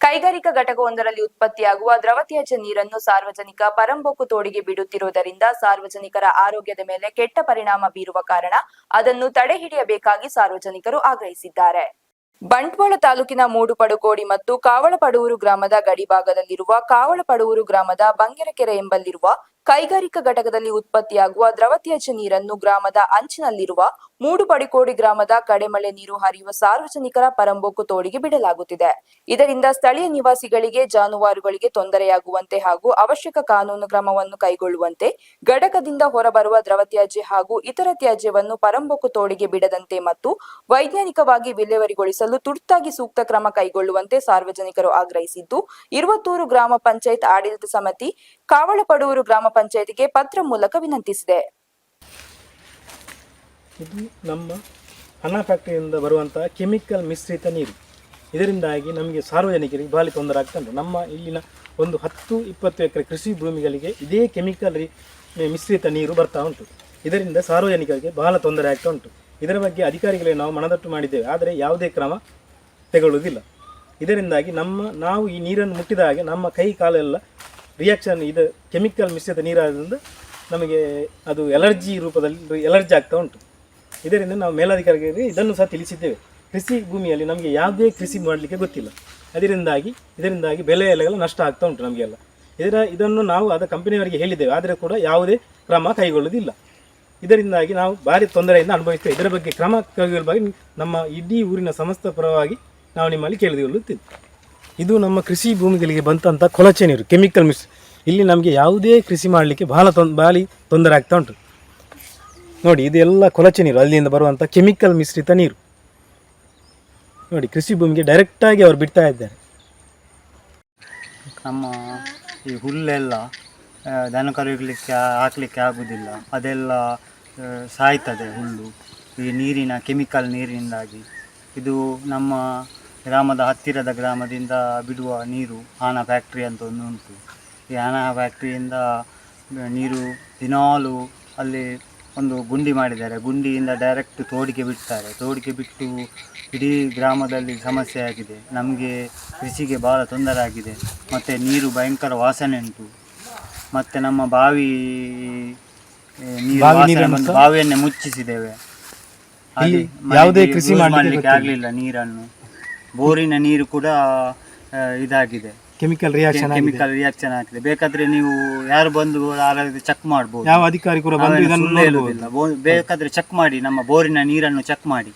ಕೈಗಾರಿಕಾ ಘಟಕವೊಂದರಲ್ಲಿ ಉತ್ಪತ್ತಿಯಾಗುವ ದ್ರವತ್ಯಾಜ್ಯ ನೀರನ್ನು ಸಾರ್ವಜನಿಕ ಪರಂಬೋಕು ತೋಡಿಗೆ ಬಿಡುತ್ತಿರುವುದರಿಂದ ಸಾರ್ವಜನಿಕರ ಆರೋಗ್ಯದ ಮೇಲೆ ಕೆಟ್ಟ ಪರಿಣಾಮ ಬೀರುವ ಕಾರಣ ಅದನ್ನು ತಡೆಹಿಡಿಯಬೇಕಾಗಿ ಸಾರ್ವಜನಿಕರು ಆಗ್ರಹಿಸಿದ್ದಾರೆ. ಬಂಟ್ವಾಳ ತಾಲೂಕಿನ ಮೂಡುಪಡುಕೋಡಿ ಮತ್ತು ಕಾವಳಪಡೂರು ಗ್ರಾಮದ ಗಡಿಭಾಗದಲ್ಲಿರುವ ಕಾವಳಪಡೂರು ಗ್ರಾಮದ ಬಂಗೆರಕೆರೆ ಎಂಬಲ್ಲಿರುವ ಕೈಗಾರಿಕಾ ಘಟಕದಲ್ಲಿ ಉತ್ಪತ್ತಿಯಾಗುವ ದ್ರವತ್ಯಾಜ್ಯ ನೀರನ್ನು ಗ್ರಾಮದ ಅಂಚಿನಲ್ಲಿರುವ ಮೂಡುಪಡಿಕೋಡಿ ಗ್ರಾಮದ ಕಡೆಮಳೆ ನೀರು ಹರಿಯುವ ಸಾರ್ವಜನಿಕರ ಪರಂಬೋಕು ತೋಡಿಗೆ ಬಿಡಲಾಗುತ್ತಿದೆ. ಇದರಿಂದ ಸ್ಥಳೀಯ ನಿವಾಸಿಗಳಿಗೆ, ಜಾನುವಾರುಗಳಿಗೆ ತೊಂದರೆಯಾಗುವಂತೆ ಹಾಗೂ ಅವಶ್ಯಕ ಕಾನೂನು ಕ್ರಮವನ್ನು ಕೈಗೊಳ್ಳುವಂತೆ ಘಟಕದಿಂದ ಹೊರಬರುವ ದ್ರವತ್ಯಾಜ್ಯ ಹಾಗೂ ಇತರ ತ್ಯಾಜ್ಯವನ್ನು ಪರಂಬೋಕು ತೋಡಿಗೆ ಬಿಡದಂತೆ ಮತ್ತು ವೈಜ್ಞಾನಿಕವಾಗಿ ವಿಲೇವಾರಿಗೊಳಿಸಲು ತುರ್ತಾಗಿ ಸೂಕ್ತ ಕ್ರಮ ಕೈಗೊಳ್ಳುವಂತೆ ಸಾರ್ವಜನಿಕರು ಆಗ್ರಹಿಸಿದ್ದು, ಇರುವತ್ತೂರು ಗ್ರಾಮ ಪಂಚಾಯತ್ ಆಡಳಿತ ಸಮಿತಿ ಕಾವಳಪಡೂರು ಗ್ರಾಮ ಪಂಚಾಯತ್ಗೆ ಪತ್ರ ಮೂಲಕ ವಿನಂತಿಸಿದೆ. ಇದು ನಮ್ಮ ಅನ್ನ ಫ್ಯಾಕ್ಟರಿಯಿಂದ ಬರುವಂತಹ ಕೆಮಿಕಲ್ ಮಿಶ್ರಿತ ನೀರು. ಇದರಿಂದಾಗಿ ನಮಗೆ ಸಾರ್ವಜನಿಕರಿಗೆ ಭಾಳ ತೊಂದರೆ ಆಗ್ತದೆ ನಮ್ಮ ಇಲ್ಲಿನ ಒಂದು ಹತ್ತು ಇಪ್ಪತ್ತು ಎಕರೆ ಕೃಷಿ ಭೂಮಿಗಳಿಗೆ ಇದೇ ಕೆಮಿಕಲ್ ಮಿಶ್ರಿತ ನೀರು ಬರ್ತಾ ಉಂಟು. ಇದರಿಂದ ಸಾರ್ವಜನಿಕರಿಗೆ ಬಹಳ ತೊಂದರೆ ಆಗ್ತಾ ಉಂಟು. ಇದರ ಬಗ್ಗೆ ಅಧಿಕಾರಿಗಳಿಗೆ ನಾವು ಮನದಟ್ಟು ಮಾಡಿದ್ದೇವೆ. ಆದರೆ ಯಾವುದೇ ಕ್ರಮ ತೆಗೊಳ್ಳುವುದಿಲ್ಲ. ಇದರಿಂದಾಗಿ ನಮ್ಮ, ನಾವು ಈ ನೀರನ್ನು ಮುಟ್ಟಿದ ಹಾಗೆ ನಮ್ಮ ಕೈ ಕಾಲೆಲ್ಲ ರಿಯಾಕ್ಷನ್ ಇದು ಕೆಮಿಕಲ್ ಮಿಶ್ರಿತ ನೀರಾದ್ರಿಂದ ನಮಗೆ ಅದು ಎಲರ್ಜಿ ರೂಪದಲ್ಲಿ ಎಲರ್ಜಿ ಆಗ್ತಾ ಉಂಟು. ಇದರಿಂದ ನಾವು ಮೇಲಾಧಿಕಾರಿಗಳಿಗೆ ಇದನ್ನು ಸಹ ತಿಳಿಸಿದ್ದೇವೆ. ಕೃಷಿ ಭೂಮಿಯಲ್ಲಿ ನಮಗೆ ಯಾವುದೇ ಕೃಷಿ ಮಾಡಲಿಕ್ಕೆ ಗೊತ್ತಿಲ್ಲ. ಅದರಿಂದಾಗಿ, ಇದರಿಂದಾಗಿ ಬೆಲೆ ಎಲೆಗಳು ನಷ್ಟ ಆಗ್ತಾ ಉಂಟು ನಮಗೆಲ್ಲ. ಇದರ, ಇದನ್ನು ನಾವು ಅದ ಕಂಪನಿಯವರಿಗೆ ಹೇಳಿದ್ದೇವೆ. ಆದರೆ ಕೂಡ ಯಾವುದೇ ಕ್ರಮ ಕೈಗೊಳ್ಳುವುದಿಲ್ಲ. ಇದರಿಂದಾಗಿ ನಾವು ಭಾರಿ ತೊಂದರೆಯಿಂದ ಅನುಭವಿಸ್ತೇವೆ. ಇದರ ಬಗ್ಗೆ ಕ್ರಮ ಕೈಗೊಳ್ಳುವಾಗಿ ನಮ್ಮ ಇಡೀ ಊರಿನ ಸಮಸ್ತ ಪರವಾಗಿ ನಾವು ನಿಮ್ಮಲ್ಲಿ ಕೇಳಿಕೊಳ್ಳುತ್ತೇವೆ ಇದು ನಮ್ಮ ಕೃಷಿ ಭೂಮಿಗಳಿಗೆ ಬಂದಂಥ ಕೊಳಚೆ ನೀರು, ಕೆಮಿಕಲ್ ಮಿಕ್ಸ್ ಇಲ್ಲಿ ನಮಗೆ ಯಾವುದೇ ಕೃಷಿ ಮಾಡಲಿಕ್ಕೆ ಬಹಳ ತೊಂದ್ ಭಾರಿ ತೊಂದರೆ ಆಗ್ತಾ ಉಂಟು. ನೋಡಿ, ಇದೆಲ್ಲ ಕೊಳಚೆ ನೀರು, ಅಲ್ಲಿಂದ ಬರುವಂಥ ಕೆಮಿಕಲ್ ಮಿಶ್ರಿತ ನೀರು. ನೋಡಿ, ಕೃಷಿ ಭೂಮಿಗೆ ಡೈರೆಕ್ಟಾಗಿ ಅವರು ಬಿಡ್ತಾ ಇದ್ದಾರೆ. ನಮ್ಮ ಈ ಹುಲ್ಲೆಲ್ಲ ದನ ಕರುಗಲಿಕ್ಕೆ ಹಾಕಲಿಕ್ಕೆ ಆಗುವುದಿಲ್ಲ ಅದೆಲ್ಲ ಸಾಯ್ತದೆ ಹುಲ್ಲು. ಈ ನೀರಿನ, ಕೆಮಿಕಲ್ ನೀರಿನಿಂದಾಗಿ. ಇದು ನಮ್ಮ ಗ್ರಾಮದ ಹತ್ತಿರದ ಗ್ರಾಮದಿಂದ ಬಿಡುವ ನೀರು, ಆನ ಫ್ಯಾಕ್ಟ್ರಿ ಅಂತ ಒಂದು ಉಂಟು. ಈ ಆನ ಫ್ಯಾಕ್ಟ್ರಿಯಿಂದ ನೀರು ದಿನಾಲು ಅಲ್ಲಿ ಒಂದು ಗುಂಡಿ ಮಾಡಿದ್ದಾರೆ. ಗುಂಡಿಯಿಂದ ಡೈರೆಕ್ಟ್ ತೋಡಿಗೆ ಬಿಡ್ತಾರೆ. ತೋಡಿಗೆ ಬಿಟ್ಟು ಇಡೀ ಗ್ರಾಮದಲ್ಲಿ ಸಮಸ್ಯೆ ಆಗಿದೆ. ನಮಗೆ ಕೃಷಿಗೆ ಭಾಳ ತೊಂದರೆ ಆಗಿದೆ. ಮತ್ತು ನೀರು ಭಯಂಕರ ವಾಸನೆ ಉಂಟು. ಮತ್ತು ನಮ್ಮ ಬಾವಿ ನೀರು ಬಾವಿ ವಾಸನೆ ನೀರನ್ನು ಬಂದು ಬಾವಿಯನ್ನೇ ಮುಚ್ಚಿಸಿದ್ದೇವೆ. ಅಲ್ಲಿ ಯಾವುದೇ ಮನೆಗೆ ಕೃಷಿ ಮಾಡಲಿಕ್ಕೆ ಮಾಡ್ಲಿಕ್ಕೆ ಮಾಡ್ಲಿಕ್ಕೆ ಆಗಲಿಲ್ಲ ನೀರನ್ನು. ಬೋರಿನ ನೀರು ಕೂಡ ಆ, ಇದಾಗಿದೆ. ಕೆಮಿಕಲ್ ರಿಯಾಕ್ಷನ್ ಕೆಮಿಕಲ್ ರಿಯಾಕ್ಷನ್ ಆಗಿದೆ. ಬೇಕಾದ್ರೆ ನೀವು ಯಾರು ಬಂದು ಚೆಕ್ ಮಾಡ್ಬೋದು. ಯಾವ ಅಧಿಕಾರಿ ಕೂಡ ಬಂದು ಇದನ್ನು. ಬೇಕಾದ್ರೆ ಚೆಕ್ ಮಾಡಿ ನಮ್ಮ ಬೋರಿನ ನೀರನ್ನು ಚೆಕ್ ಮಾಡಿ.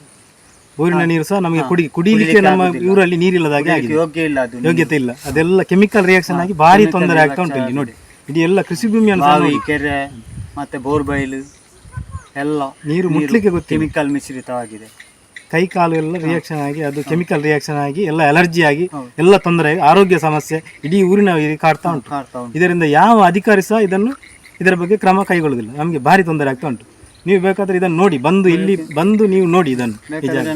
ಬೋರಿನ ನೀರು ಸಹ ನಮಗೆ ಕುಡಿ ಕುಡಿಲಿಕ್ಕೆ ನಮ್ಮ ಊರಲ್ಲಿ ನೀರಿಲ್ಲದ ಹಾಗೆ ಕುಡಿಲಿಕ್ಕೆ ಆಗಿದೆ. ಯೋಗ್ಯ ಇಲ್ಲ ಅದು ನೀರು. ಯೋಗ್ಯತೆ ಇಲ್ಲ. ಅದೆಲ್ಲ ಕೆಮಿಕಲ್ ರಿಯಾಕ್ಷನ್ ಆಗಿ ಭಾರಿ ತೊಂದರೆ ಆಗ್ತಾ ಉಂಟು ಇಲ್ಲಿ ನೋಡಿ. ಇಡೀ ಎಲ್ಲ ಕೃಷಿ ಭೂಮಿ ಅಂತ ಬಾವಿ ಕೆರೆ ಮತ್ತೆ ಬೋರ್ಬೈಲ್ ಎಲ್ಲ ನೀರು ಮುಟ್ಲಿಕ್ಕೆ ಗೊತ್ತಿಲ್ಲ. ಕೆಮಿಕಲ್ ಮಿಶ್ರಿತವಾಗಿದೆ. ಕೈ ಕಾಲು ಎಲ್ಲ ರಿಯಾಕ್ಷನ್ ಆಗಿ ಅದು ಕೆಮಿಕಲ್ ರಿಯಾಕ್ಷನ್ ಆಗಿ ಎಲ್ಲ ಅಲರ್ಜಿ ಆಗಿ ಎಲ್ಲ ತೊಂದರೆ ಆಗಿ ಆರೋಗ್ಯ ಸಮಸ್ಯೆ ಇಡೀ ಊರಿನ ಕಾಡ್ತಾ ಉಂಟು. ಇದರಿಂದ ಯಾವ ಅಧಿಕಾರಿ ಸಹ ಇದನ್ನು ಇದರ ಬಗ್ಗೆ ಕ್ರಮ ಕೈಗೊಳ್ಳುವುದಿಲ್ಲ. ನಮಗೆ ಭಾರಿ ತೊಂದರೆ ಆಗ್ತಾ ಉಂಟು. ನೀವು ಬೇಕಾದ್ರೆ ಇದನ್ನು ನೋಡಿ ಬಂದು ಇಲ್ಲಿ ಬಂದು ನೀವು ನೋಡಿ ಇದನ್ನು.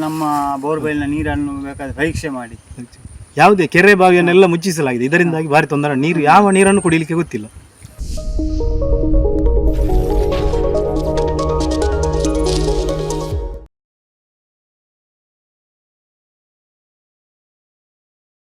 ನಮ್ಮ ಬೋರ್ಬೈಲ್ನ ನೀರನ್ನು ಬೇಕಾದ್ರೆ ಪರೀಕ್ಷೆ ಮಾಡಿ. ಯಾವುದೇ ಕೆರೆ ಬಾವಿಯನ್ನೆಲ್ಲ ಮುಚ್ಚಿಸಲಾಗಿದೆ. ಇದರಿಂದಾಗಿ ಭಾರಿ ತೊಂದರೆ. ನೀರು ಯಾವ ನೀರನ್ನು ಕುಡಿಲಿಕ್ಕೆ ಗೊತ್ತಿಲ್ಲ.